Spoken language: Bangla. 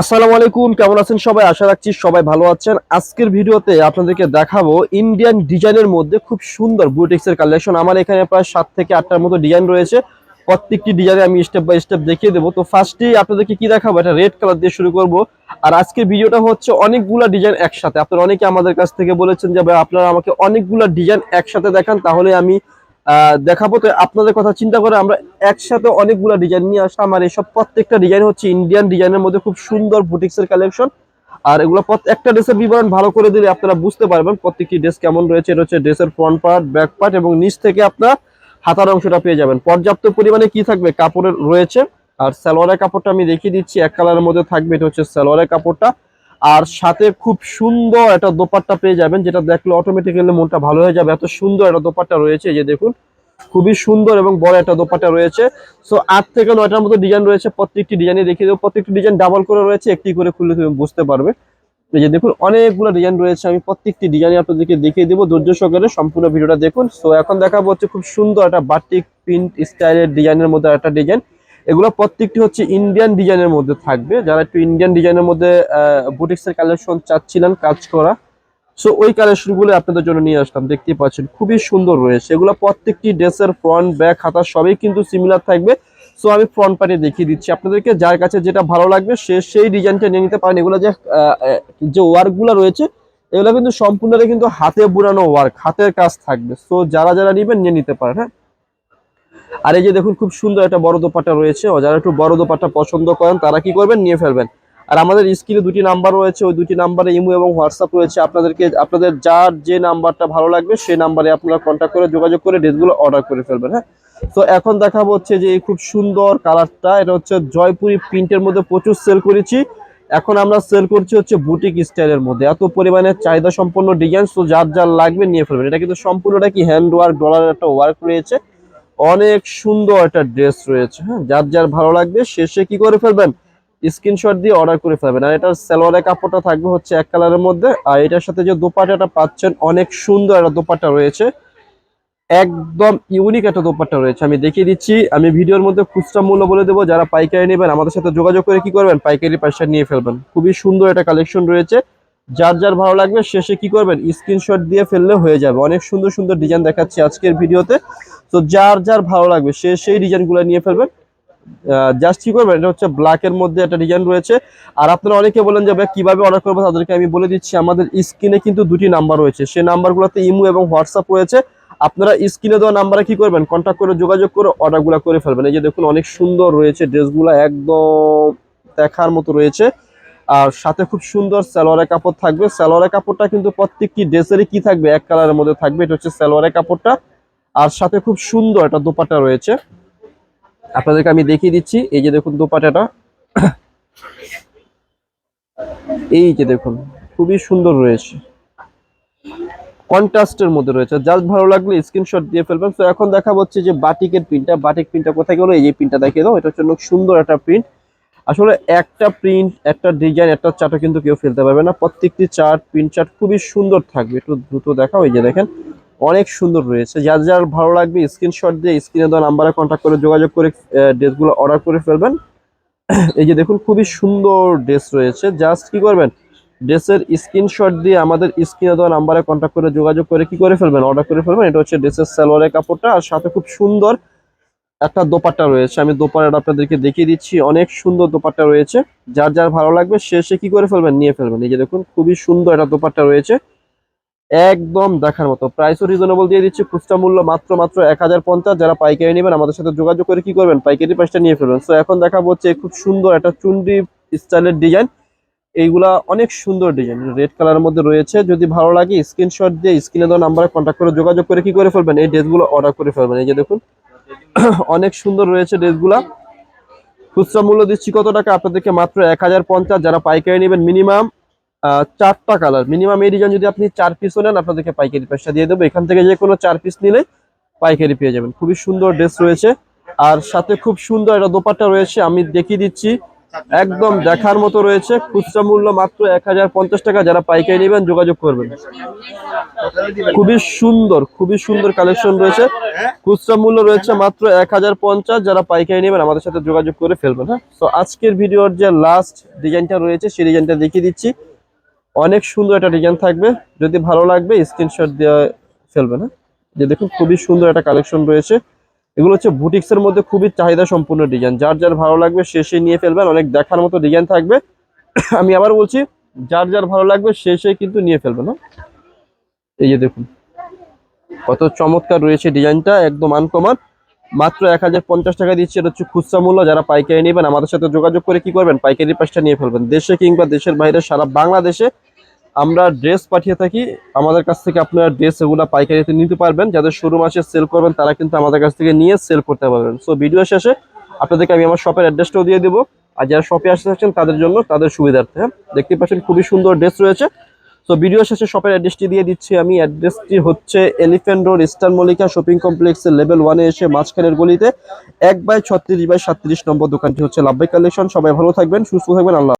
আসসালামু আলাইকুম, কেমন আছেন সবাই? আশা রাখছি সবাই ভালো আছেন। আজকের ভিডিওতে আপনাদেরকে দেখাবো ইন্ডিয়ান ডিজাইনের মধ্যে খুব সুন্দর বুটিক্সের কালেকশন আমার এখানে প্রায় সাত থেকে আটটার মতো ডিজাইন রয়েছে। প্রত্যেকটি ডিজাইনে আমি স্টেপ বাই স্টেপ দেখিয়ে দেবো। তো ফার্স্টেই আপনাদেরকে কি দেখাবো? এটা রেড কালার দিয়ে শুরু করব। আর আজকের ভিডিওটা হচ্ছে অনেকগুলা ডিজাইন একসাথে। আপনারা অনেকে আমাদের কাছ থেকে বলেছেন যে, ভাই, আপনারা আমাকে অনেকগুলা ডিজাইন একসাথে দেখান, তাহলে আমি দেখাবো। তো আপনাদের কথা চিন্তা করে আমরা একসাথে অনেকগুলো ডিজাইন নিয়ে আসলাম আর এইসব প্রত্যেকটা ডিজাইন হচ্ছে ইন্ডিয়ান ডিজাইনের মধ্যে খুব সুন্দর বুটিক্সের কালেকশন আর এগুলো একটা ড্রেসের বিবরণ ভালো করে দিলে আপনারা বুঝতে পারবেন প্রত্যেকটি ড্রেস কেমন রয়েছে। এটা হচ্ছে ড্রেসের ফ্রন্ট পার্ট ব্যাক পার্ট এবং নিচ থেকে আপনার হাতার অংশটা পেয়ে যাবেন। পর্যাপ্ত পরিমাণে কি থাকবে? কাপড়ের রয়েছে। আর সালোয়ারের কাপড়টা আমি দেখিয়ে দিচ্ছি। এক কালারের মধ্যে থাকবে। এটা হচ্ছে সালোয়ারের কাপড়টা। আর সাথে খুব সুন্দর একটা দোপাট্টা পেয়ে যাবেন, যেটা দেখলে অটোমেটিক্যালি মনটা ভালো হয়ে যাবে। এত সুন্দর একটা দোপাট্টা রয়েছে, এই যে দেখুন, খুবই সুন্দর এবং বড় একটা দোপাট্টা রয়েছে। সো আট থেকে নয়টার মতো ডিজাইন রয়েছে, প্রত্যেকটি ডিজাইনে দেখিয়ে দেবো। প্রত্যেকটি ডিজাইন ডাবল করে রয়েছে, একটি করে খুললে তুমি বুঝতে পারবে। এই যে দেখুন, অনেকগুলো ডিজাইন রয়েছে, আমি প্রত্যেকটি ডিজাইন আপনাদেরকে দেখিয়ে দেবো, ধৈর্য সহকারে সম্পূর্ণ ভিডিওটা দেখুন। সো এখন দেখাবো হচ্ছে খুব সুন্দর একটা বাটিক প্রিন্ট স্টাইলের ডিজাইনের মধ্যে একটা ডিজাইন এগুলো প্রত্যেকটি হচ্ছে ইন্ডিয়ান ডিজাইনের মধ্যে থাকবে। যারা একটু ইন্ডিয়ান ডিজাইনের মধ্যে বুটিক্সের কালেকশন চাচ্ছিলেন কাজ করা সো ওই কালেকশনগুলো আপনাদের জন্য নিয়ে আসলাম। দেখতেই পাচ্ছেন, খুবই সুন্দর রয়েছে। এগুলো প্রত্যেকটি ড্রেসের ফ্রন্ট ব্যাক হাতা সবই কিন্তু সিমিলার থাকবে। সো আমি ফ্রন্ট পার্টে দেখিয়ে দিচ্ছি। আপনাদেরকে যার কাছে যেটা ভালো লাগবে, সে সেই ডিজাইনটা নিয়ে নিতে পারেন। এগুলো যে যে ওয়ার্কগুলো রয়েছে, এগুলো কিন্তু সম্পূর্ণটা কিন্তু হাতে বুড়ানো ওয়ার্ক হাতের কাজ থাকবে। সো যারা যারা নেবেন, নিয়ে নিতে পারেন হ্যাঁ? আর এই যে দেখুন, খুব সুন্দর একটা বড় দোপাট্টা রয়েছে। যারা একটু বড় দোপাট্টা পছন্দ করেন, তারা কি করবেন? নিয়ে ফেলবেন। আর আমাদের স্ক্রিনে দুটি নাম্বার রয়েছে। ওই দুটি নাম্বারে ইমো এবং হোয়াটসঅ্যাপ রয়েছে। আপনাদেরকে, আপনাদের যার যে নাম্বারটা ভালো লাগবে সেই নাম্বারে আপনারা কন্ট্যাক্ট করে যোগাযোগ করে ড্রেসগুলো অর্ডার করে ফেলবেন হ্যাঁ? তো এখন দেখাবো হচ্ছে যে খুব সুন্দর কালারটা এটা হচ্ছে জয়পুরি প্রিন্টের মধ্যে প্রচুর সেল করেছি। এখন আমরা সেল করছি হচ্ছে বুটিক স্টাইলের মধ্যে। এত পরিমাণে চাহিদা সম্পন্ন ডিজাইন তো যার যার লাগবে নিয়ে ফেলবেন। এটা কিন্তু সম্পূর্ণটা কি হ্যান্ড ওয়ার্ক ডলারের একটা ওয়ার্ক রয়েছে। অনেক সুন্দর একটা ড্রেস রয়েছে হ্যাঁ? যার যার ভালো লাগবে, শেষে কি করে ফেলবেন? স্ক্রিনশট দিয়ে অর্ডার করে ফেলবেন। আর এটার সালোয়ারের কাপড়টা থাকবে হচ্ছে এক কালারের মধ্যে। আর এটার সাথে যে দোপাট্টাটা পাচ্ছেন, অনেক সুন্দর একটা দোপাট্টা রয়েছে। একদম ইউনিক একটা দোপাট্টা রয়েছে। আমি দেখিয়ে দিচ্ছি। আমি ভিডিওর মধ্যে খুচরা মূল্য বলে দেবো। যারা পাইকারি নেবেন, আমাদের সাথে যোগাযোগ করে কি করবেন? পাইকারি পয়সা নিয়ে ফেলবেন। খুবই সুন্দর একটা কালেকশন রয়েছে। যার যার ভালো লাগবে, শেষে কি করবেন? স্ক্রিনশট দিয়ে ফেললে হয়ে যাবে। অনেক সুন্দর সুন্দর ডিজাইন দেখাচ্ছি আজকের ভিডিওতে। তো যার যার ভালো লাগবে, সে সেই ডিজাইনগুলো নিয়ে ফেলবেন। জাস্ট কি করবেন, এটা হচ্ছে ব্ল্যাক এর মধ্যে একটা ডিজাইন রয়েছে। আর আপনারা অনেকে বলেন যে, ভাই, কীভাবে অর্ডার করব? তাদেরকে আমি বলে দিচ্ছি, আমাদের স্ক্রিনে কিন্তু দুটি নাম্বার রয়েছে। সেই নাম্বারগুলোতে ইমো এবং হোয়াটসঅ্যাপ রয়েছে। আপনারা স্ক্রিনে দেওয়া নাম্বারে কি করবেন? কন্ট্যাক্ট করে, যোগাযোগ করে অর্ডারগুলো করে ফেলবেন। এই যে দেখুন, অনেক সুন্দর রয়েছে ড্রেসগুলো একদম দেখার মতো রয়েছে। আর সাথে খুব সুন্দর সালোয়ারের কাপড় থাকবে। সালোয়ারের কাপড়টা কিন্তু প্রত্যেকটি ড্রেসেরই কি থাকবে? এক কালারের মধ্যে থাকবে। এটা হচ্ছে সালোয়ারের কাপড়টা। আর সাথে খুব সুন্দর একটা দোপাটা রয়েছে। আপনাদেরকে আমি দেখিয়ে দিচ্ছি, এই যে দেখুন দোপাটাটা। এই যে দেখুন, খুবই সুন্দর রয়েছে। কন্ট্রাস্টের মধ্যে রয়েছে। জাস্ট ভালো লাগলে স্ক্রিনশট দিয়ে ফেলবেন। তো এখন দেখা হচ্ছে যে বাটিকের প্রিন্টটা। বাটিক প্রিন্টটা কোথায় গেলো? এই যে প্রিন্টটা দেখিয়ে দাও। এটা হচ্ছে সুন্দর একটা প্রিন্ট। আসলে একটা প্রিন্ট, একটা ডিজাইন, একটা চার্টও কিন্তু কেউ ফেলতে পারবে না। প্রত্যেকটি চার্ট প্রিন্ট চার্ট খুবই সুন্দর থাকবে। একটু দ্রুত দেখাও। এই যে দেখেন অনেক সুন্দর রয়েছে। যার যার ভালো লাগবে স্ক্রিনশট দিয়ে স্ক্রিনে দেওয়া নাম্বারে কন্ট্যাক্ট করে যোগাযোগ করে ড্রেসগুলো অর্ডার করে ফেলবেন। এই যে দেখুন, খুবই সুন্দর ড্রেস রয়েছে। জাস্ট কি করবেন? ড্রেসের স্ক্রিনশট দিয়ে আমাদের স্ক্রিনে দেওয়া নাম্বারে কন্ট্যাক্ট করে যোগাযোগ করে কি করে ফেলবেন? অর্ডার করে ফেলবেন। এটা হচ্ছে ড্রেসের সালোয়ারের কাপড়টা। আর সাথে খুব সুন্দর একটা দোপাট্টা রয়েছে। আমি দোপাট্টা আপনাদেরকে দেখিয়ে দিচ্ছি। অনেক সুন্দর দোপাট্টা রয়েছে। যার যার ভালো লাগবে, সে সে কি করে ফেলবেন? নিয়ে ফেলবেন। এই যে দেখুন, খুবই সুন্দর একটা দোপাট্টা রয়েছে। একদম দেখার মতো। প্রাইসও রিজনেবল দিয়ে দিচ্ছি। খুচরা মূল্য মাত্র মাত্র এক হাজার পঞ্চাশ। যারা পাইকারি নেবেন, আমাদের সাথে যোগাযোগ করে কি করবেন? পাইকারি প্রাইসটা নিয়ে ফেলবেন তো এখন দেখা হচ্ছে খুব সুন্দর একটা চুন্ডি স্টাইলের ডিজাইন এইগুলা অনেক সুন্দর ডিজাইন রেড কালারের মধ্যে রয়েছে। যদি ভালো লাগে স্ক্রিনশট দিয়ে স্ক্রিনে দেওয়া নাম্বারে কন্ট্যাক্ট করে যোগাযোগ করে কি করে ফেলবেন? এই ড্রেসগুলো অর্ডার করে ফেলবেন। এই যে দেখুন, অনেক সুন্দর রয়েছে ড্রেসগুলা খুচরা মূল্য দিচ্ছি কত টাকা? আপনাদেরকে মাত্র এক হাজার পঞ্চাশ। যারা পাইকারি নেবেন মিনিমাম চারটা কালার মিনিমাম এই ডিজাইন যদি আপনি চার পিসও নেন আপনাদেরকে পাইকারি পয়সা দিয়ে দেবো। এখান থেকে যে কোনো চার পিস নিলে পাইকারি পেয়ে যাবেন। খুবই সুন্দর ড্রেস রয়েছে। আর সাথে খুব সুন্দর একটা দোপাট্টা রয়েছে, আমি দেখিয়ে দিচ্ছি। একদম দেখার মতো রয়েছে। খুচরা মূল্য মাত্র এক হাজার পঞ্চাশ টাকা। যারা পাইকারি নেবেন, যোগাযোগ করবেন। খুবই সুন্দর খুবই সুন্দর কালেকশন রয়েছে। খুচরা মূল্য রয়েছে মাত্র এক হাজার পঞ্চাশ। যারা পাইকারি নেবেন, আমাদের সাথে যোগাযোগ করে ফেলবেন হ্যাঁ? তো আজকের ভিডিওর যে লাস্ট ডিজাইনটা রয়েছে, সেই ডিজাইনটা দেখিয়ে দিচ্ছি। অনেক সুন্দর একটা ডিজাইন থাকবে। যদি ভালো লাগবে স্ক্রিনশট দেওয়া ফেলবে না যে দেখুন, খুবই সুন্দর একটা কালেকশন রয়েছে। এগুলো হচ্ছে বুটিক্স এর মধ্যে খুবই চাহিদা সম্পূর্ণ ডিজাইন। যার যার ভালো লাগবে, সে সে নিয়ে ফেলবেন। অনেক দেখার মতো ডিজাইন থাকবে। আমি আবার বলছি, যার যার ভালো লাগবে, সে সে কিন্তু নিয়ে ফেলবে না এই যে দেখুন, কত চমৎকার রয়েছে ডিজাইনটা, একদম আনকমন মাত্র এক হাজার পঞ্চাশ টাকা দিচ্ছে, এটা হচ্ছে খুচরা মূল্য। যারা পাইকারি নেবেন, আমাদের সাথে যোগাযোগ করে কি করবেন? পাইকারি পাশটা নিয়ে ফেলবেন। দেশে কিংবা দেশের বাইরে, সারা বাংলাদেশে আমরা ড্রেস পাঠিয়ে থাকি। আমাদের কাছ থেকে আপনারা ড্রেস এগুলো পাইকারিতে নিতে পারবেন। যাদের শোরুম আসে সেল করবেন, তারা কিন্তু আমাদের কাছ থেকে নিয়ে সেল করতে পারবেন। সো ভিডিও শেষে আপনাদেরকে আমি আমার শপের অ্যাড্রেসটাও দিয়ে দেবো। আর যারা শপে আসতে চাচ্ছেন, তাদের জন্য তাদের সুবিধার্থে হ্যাঁ? দেখতে পাচ্ছেন, খুবই সুন্দর ড্রেস রয়েছে। তো ভিডিও শেষে শপের অ্যাড্রেসটি দিয়ে দিচ্ছি আমি। অ্যাড্রেসটি হচ্ছে elephant road eastern Mallika shopping কমপ্লেক্সের লেভেল ওয়ানে এসে মাঝখানের গলিতে এক বাই ছত্রিশ বাই সাত্রিশ নম্বর দোকানটি হচ্ছে লাভবাই কালেকশন সবাই ভালো থাকবেন, সুস্থ থাকবেন, আল্লাহ